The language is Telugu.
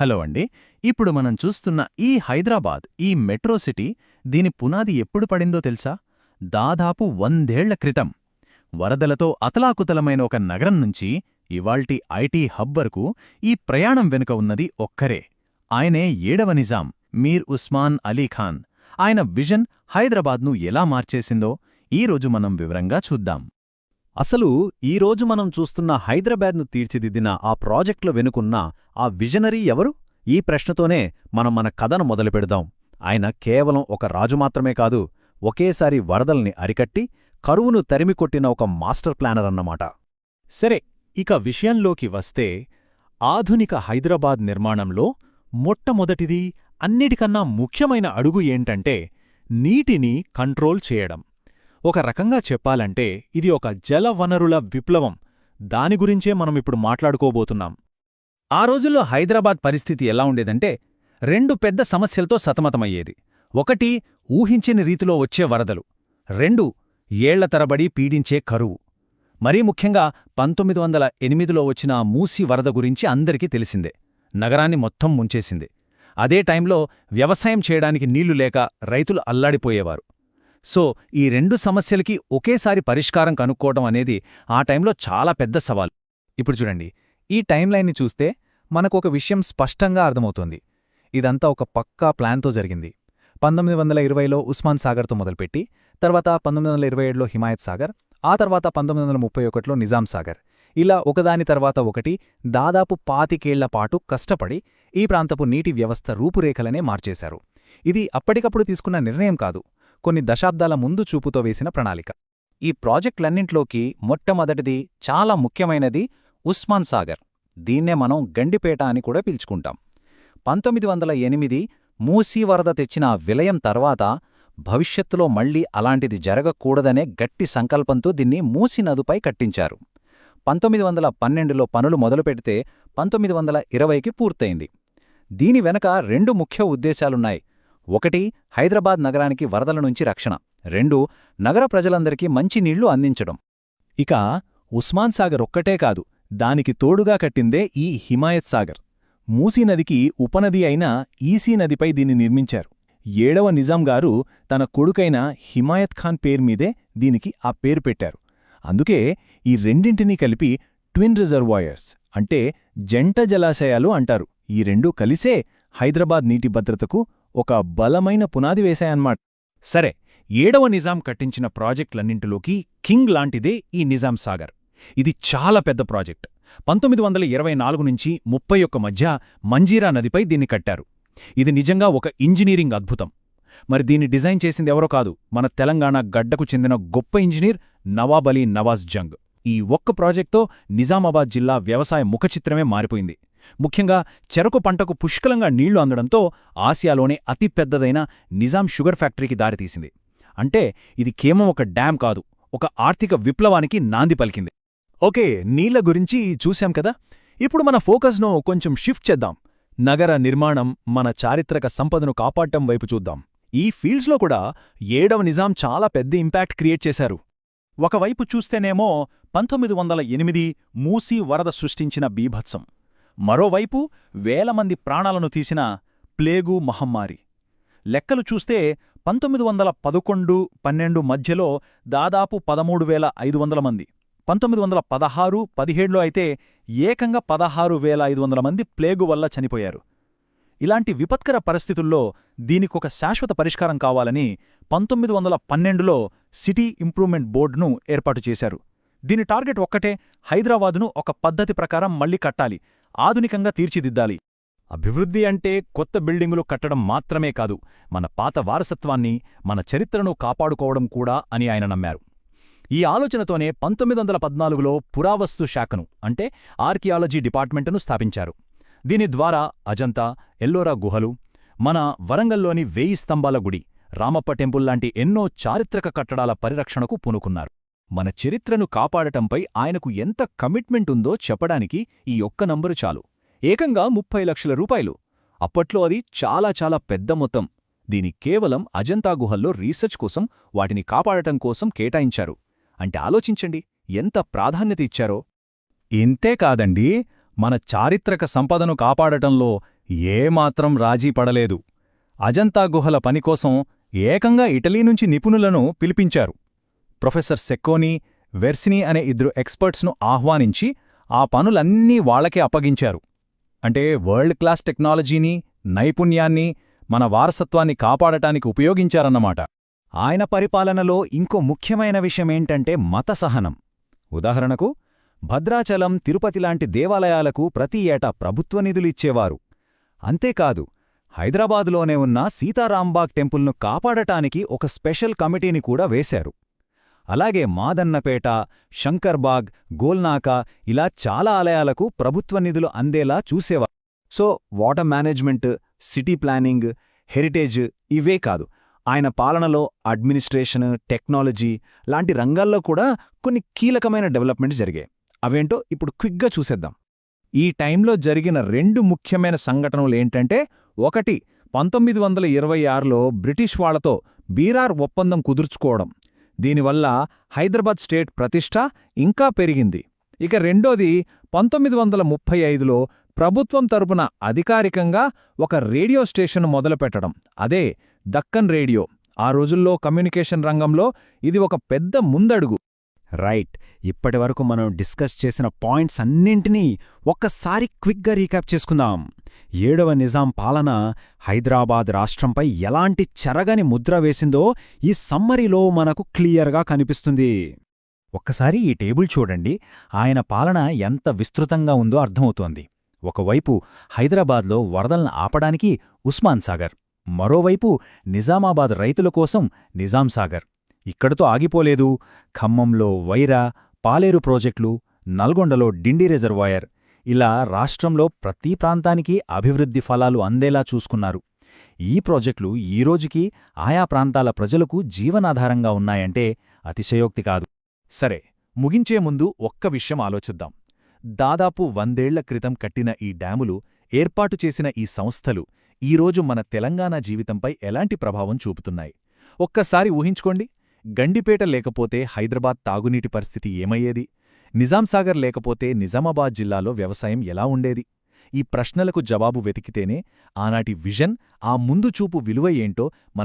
హలో అండి. ఇప్పుడు మనం చూస్తున్న ఈ హైదరాబాద్ ఈ మెట్రో సిటీ దీని పునాది ఎప్పుడు పడిందో తెలుసా? దాదాపు వందేళ్ళ క్రితం. వరదలతో అతలాకుతలమైన ఒక నగరం నుంచి ఇవాల్టి ఐటీ హబ్ వరకు ఈ ప్రయాణం వెనుక ఉన్నది ఒక్కరే. ఆయనే ఏడవ నిజాం మీర్ ఉస్మాన్ అలీఖాన్ ఆయన విజన్ హైదరాబాద్ను ఎలా మార్చేసిందో ఈరోజు మనం వివరంగా చూద్దాం. అసలు ఈరోజు మనం చూస్తున్న హైదరాబాద్ను తీర్చిదిద్దిన ఆ ప్రాజెక్టుల వెనుకున్న ఆ విజనరీ ఎవరు? ఈ ప్రశ్నతోనే మనం మన కథను మొదలుపెడదాం ఆయన కేవలం ఒక రాజు మాత్రమే కాదు ఒకేసారి వరదల్ని అరికట్టి కరువును తరిమికొట్టిన ఒక మాస్టర్ ప్లానర్ అన్నమాట. సరే ఇక విషయంలోకి వస్తే ఆధునిక హైదరాబాద్ నిర్మాణంలో మొట్టమొదటిది అన్నిటికన్నా ముఖ్యమైన అడుగు ఏంటంటే నీటిని కంట్రోల్ చేయడం. ఒక రకంగా చెప్పాలంటే ఇది ఒక జల వనరుల విప్లవం. దాని గురించే మనం ఇప్పుడు మాట్లాడుకోబోతున్నాం. ఆ రోజుల్లో హైదరాబాద్ పరిస్థితి ఎలా ఉండేదంటే రెండు పెద్ద సమస్యలతో సతమతమయ్యేది. ఒకటి ఊహించని రీతిలో వచ్చే వరదలు. రెండు ఏళ్ళ తరబడి పీడించే కరువు. మరీ ముఖ్యంగా పంతొమ్మిది వందల ఎనిమిదిలో వచ్చిన మూసి వరద గురించి అందరికీ తెలిసిందే. నగరాన్ని మొత్తం ముంచేసింది. అదే టైంలో వ్యవసాయం చేయడానికి నీళ్ళు లేక రైతులు అల్లాడిపోయేవారు. సో ఈ రెండు సమస్యలకి ఒకేసారి పరిష్కారం కనుక్కోవడం అనేది ఆ టైంలో చాలా పెద్ద సవాల్. ఇప్పుడు చూడండి ఈ టైంలైన్ని చూస్తే మనకు ఒక విషయం స్పష్టంగా అర్థమవుతుంది. ఇదంతా ఒక పక్కా ప్లాన్తో జరిగింది. పంతొమ్మిది వందల ఇరవైలో ఉస్మాన్ సాగర్తో మొదలుపెట్టి తర్వాత పంతొమ్మిది వందల ఇరవై ఏడులో హిమాయత్ సాగర్ ఆ తర్వాత పంతొమ్మిది వందల ముప్పై ఒకటిలో నిజాం సాగర్. ఇలా ఒకదాని తర్వాత ఒకటి దాదాపు పాతికేళ్ళపాటు కష్టపడి ఈ ప్రాంతపు నీటి వ్యవస్థ రూపురేఖలనే మార్చేశారు. ఇది అప్పటికప్పుడు తీసుకున్న నిర్ణయం కాదు. కొన్ని దశాబ్దాల ముందు చూపుతో వేసిన ప్రణాళిక. ఈ ప్రాజెక్టులన్నింట్లోకి మొట్టమొదటిది చాలా ముఖ్యమైనది ఉస్మాన్ సాగర్. దీన్నే మనం గండిపేట అని కూడా పిలుచుకుంటాం. పంతొమ్మిది వందల ఎనిమిది మూసీ వరద తెచ్చిన విలయం తర్వాత భవిష్యత్తులో మళ్ళీ అలాంటిది జరగకూడదనే గట్టి సంకల్పంతో దీన్ని మూసీ నదుపై కట్టించారు. పంతొమ్మిది వందల పన్నెండులో పనులు మొదలుపెడితే పంతొమ్మిది వందల ఇరవైకి పూర్తయింది. దీని వెనక రెండు ముఖ్య ఉద్దేశాలున్నాయి. ఒకటి హైదరాబాద్ నగరానికి వరదల నుంచి రక్షణ. రెండు నగర ప్రజలందరికీ మంచినీళ్ళు అందించడం. ఇక ఉస్మాన్ సాగర్ ఒక్కటే కాదు దానికి తోడుగా కట్టిందే ఈ హిమాయత్ సాగర్. మూసీ నదికి ఉపనది అయిన ఈసీ నదిపై దీన్ని నిర్మించారు. ఏడవ నిజాం గారు తన కొడుకైన హిమాయత్ ఖాన్ పేరుమీదే దీనికి ఆ పేరు పెట్టారు. అందుకే ఈ రెండింటినీ కలిపి ట్విన్ రిజర్వాయర్స్ అంటే జంట జలాశయాలు అంటారు. ఈ రెండూ కలిసే హైదరాబాద్ నీటి భద్రతకు ఒక బలమైన పునాది వేశాయన్మాట సరే ఏడవ నిజాం కట్టించిన ప్రాజెక్టులన్నింటిలోకి కింగ్ లాంటిదే ఈ నిజాం సాగర్. ఇది చాలా పెద్ద ప్రాజెక్ట్. పంతొమ్మిది వందల ఇరవై నాలుగు నుంచి ముప్పై ఒక్క మధ్య మంజీరా నదిపై దీన్ని కట్టారు. ఇది నిజంగా ఒక ఇంజనీరింగ్ అద్భుతం. మరి దీన్ని డిజైన్ చేసింది ఎవరో కాదు మన తెలంగాణ గడ్డకు చెందిన గొప్ప ఇంజనీర్ నవాబ్ అలీ నవాజ్ జంగ్. ఈ ఒక్క ప్రాజెక్ట్తో నిజామాబాద్ జిల్లా వ్యవసాయ ముఖచిత్రమే మారిపోయింది. ముఖ్యంగా చెరకు పంటకు పుష్కలంగా నీళ్ళు అందడంతో ఆసియాలోనే అతిపెద్దదైన నిజాం షుగర్ ఫ్యాక్టరీకి దారితీసింది. అంటే ఇది కేవలం ఒక డ్యాం కాదు ఒక ఆర్థిక విప్లవానికి నాంది పలికింది. ఓకే నీళ్ళ గురించి చూశాం కదా? ఇప్పుడు మన ఫోకస్ను కొంచెం షిఫ్ట్ చేద్దాం. నగర నిర్మాణం మన చారిత్రక సంపదను కాపాడటం వైపు చూద్దాం. ఈ ఫీల్డ్స్లో కూడా ఏడవ నిజాం చాలా పెద్ద ఇంపాక్ట్ క్రియేట్ చేశారు. ఒకవైపు చూస్తేనేమో పంతొమ్మిది వందల ఎనిమిది మూసీ వరద సృష్టించిన బీభత్సం. మరోవైపు వేల మంది ప్రాణాలను తీసిన ప్లేగు మహమ్మారి. లెక్కలు చూస్తే పంతొమ్మిది వందల పదకొండు పన్నెండు మధ్యలో దాదాపు పదమూడు వేల ఐదు వందల మంది. పంతొమ్మిది వందల పదహారు పదిహేడులో అయితే ఏకంగా పదహారు వేల ఐదు వందల మంది ప్లేగు వల్ల చనిపోయారు. ఇలాంటి విపత్కర పరిస్థితుల్లో దీనికొక శాశ్వత పరిష్కారం కావాలని పంతొమ్మిది వందల పన్నెండులో సిటీ ఇంప్రూవ్మెంట్ బోర్డును ఏర్పాటు చేశారు. దీని టార్గెట్ ఒక్కటే హైదరాబాదును ఒక పద్ధతి ప్రకారం మళ్ళీ కట్టాలి. ఆధునికంగా తీర్చిదిద్దాలి. అభివృద్ధి అంటే కొత్త బిల్డింగులు కట్టడం మాత్రమే కాదు మన పాత వారసత్వాన్ని మన చరిత్రను కాపాడుకోవడం కూడా అని ఆయన నమ్మారు. ఈ ఆలోచనతోనే పంతొమ్మిది వందల పద్నాలుగులో పురావస్తు శాఖను అంటే ఆర్కియాలజీ డిపార్ట్మెంటును స్థాపించారు. దీని ద్వారా అజంతా ఎల్లోరా గుహలు మన వరంగల్లోని వేయి స్తంభాల గుడి రామప్ప టెంపుల్ లాంటి ఎన్నో చారిత్రక కట్టడాల పరిరక్షణకు పూనుకున్నారు. మన చరిత్రను కాపాడటంపై ఆయనకు ఎంత కమిట్మెంట్ ఉందో చెప్పడానికి ఈ ఒక్క నంబరు చాలు. ఏకంగా ముప్పై లక్షల రూపాయలు. అప్పట్లో అది చాలా చాలా పెద్ద మొత్తం. దీని కేవలం అజంతా గుహల్లో రీసెర్చ్ కోసం వాటిని కాపాడటం కోసం కేటాయించారు. అంటే ఆలోచించండి ఎంత ప్రాధాన్యత ఇచ్చారో. ఇంతేకాదండి మన చారిత్రక సంపదను కాపాడటంలో ఏమాత్రం రాజీ పడలేదు. అజంతా గుహల పనికోసం ఏకంగా ఇటలీ నుంచి నిపుణులను పిలిపించారు. ప్రొఫెసర్ సెక్కోని వెర్సిని అనే ఇద్దరు ఎక్స్పర్ట్స్ను ఆహ్వానించి ఆ పనులన్నీ వాళ్ళకే అప్పగించారు. అంటే వరల్డ్ క్లాస్ టెక్నాలజీని నైపుణ్యాన్ని మన వారసత్వాన్ని కాపాడటానికి ఉపయోగించారన్నమాట. ఆయన పరిపాలనలో ఇంకో ముఖ్యమైన విషయమేంటంటే మత సహనం. ఉదాహరణకు భద్రాచలం తిరుపతి లాంటి దేవాలయాలకు ప్రతి ఏటా ప్రభుత్వ నిధులు ఇచ్చేవారు. అంతేకాదు హైదరాబాదులోనే ఉన్న సీతారాంబాగ్ టెంపుల్ను కాపాడటానికి ఒక స్పెషల్ కమిటీని కూడా వేశారు. అలాగే మాదన్నపేట శంకర్బాగ్ గోల్నాక ఇలా చాలా ఆలయాలకు ప్రభుత్వ నిధులు అందేలా చూసేవారు so water management city planning heritage ఇవే కాదు. ఆయన పాలనలో అడ్మినిస్ట్రేషన్ టెక్నాలజీ లాంటి రంగాల్లో కూడా కొన్ని కీలకమైన డెవలప్మెంట్స్ జరిగాయి. అవేంటో ఇప్పుడు క్విక్గా చూసేద్దాం. ఈ టైంలో జరిగిన రెండు ముఖ్యమైన సంఘటనలేంటంటే ఒకటి పంతొమ్మిది వందల ఇరవై ఆరులో బ్రిటిష్ వాళ్ళతో బీరార్ ఒప్పందం కుదుర్చుకోవడం. దీనివల్ల హైదరాబాద్ స్టేట్ ప్రతిష్ట ఇంకా పెరిగింది. ఇక రెండోది పంతొమ్మిది వందల ముప్పై ఐదులో ప్రభుత్వం తరపున అధికారికంగా ఒక రేడియో స్టేషన్ మొదలుపెట్టడం. అదే దక్కన్ రేడియో. ఆ రోజుల్లో కమ్యూనికేషన్ రంగంలో ఇది ఒక పెద్ద ముందడుగు. రైట్ ఇప్పటివరకు మనం డిస్కస్ చేసిన పాయింట్స్ అన్నింటినీ ఒక్కసారి క్విక్గా రీక్యాప్ చేసుకుందాం. ఏడవ నిజాం పాలన హైదరాబాద్ రాష్ట్రంపై ఎలాంటి చెరగని ముద్ర వేసిందో ఈ సమ్మరీలో మనకు క్లియర్గా కనిపిస్తుంది. ఒక్కసారి ఈ టేబుల్ చూడండి. ఆయన పాలన ఎంత విస్తృతంగా ఉందో అర్థమవుతోంది. ఒకవైపు హైదరాబాద్లో వరదలను ఆపడానికి ఉస్మాన్ సాగర్. మరోవైపు నిజామాబాద్ రైతుల కోసం నిజాం సాగర్. ఇక్కడతో ఆగిపోలేదు. ఖమ్మంలో వైరా పాలేరు ప్రాజెక్టులు నల్గొండలో డిండి రిజర్వాయర్. ఇలా రాష్ట్రంలో ప్రతి ప్రాంతానికి అభివృద్ధి ఫలాలు అందేలా చూసుకున్నారు. ఈ ప్రాజెక్టులు ఈ రోజుకి ఆయా ప్రాంతాల ప్రజలకు జీవనాధారంగా ఉన్నాయంటే అతిశయోక్తి కాదు. సరే ముగించే ముందు ఒక్క విషయం ఆలోచిద్దాం. దాదాపు వందేళ్ళ క్రితం కట్టిన ఈ డ్యాములు ఏర్పాటు చేసిన ఈ సంస్థలు ఈరోజు మన తెలంగాణ జీవితంపై ఎలాంటి ప్రభావం చూపుతున్నాయి? ఒక్కసారి ఊహించుకోండి. గండిపేట లేకపోతే హైదరాబాద్ తాగునీటి పరిస్థితి ఏమయ్యేది? నిజాంసాగర్ లేకపోతే నిజామాబాద్ జిల్లాలో వ్యవసాయం ఎలా ఉండేది? ఈ ప్రశ్నలకు జవాబు వెతికితేనే ఆనాటి విజన్ ఆ ముందు చూపు విలువ ఏంటో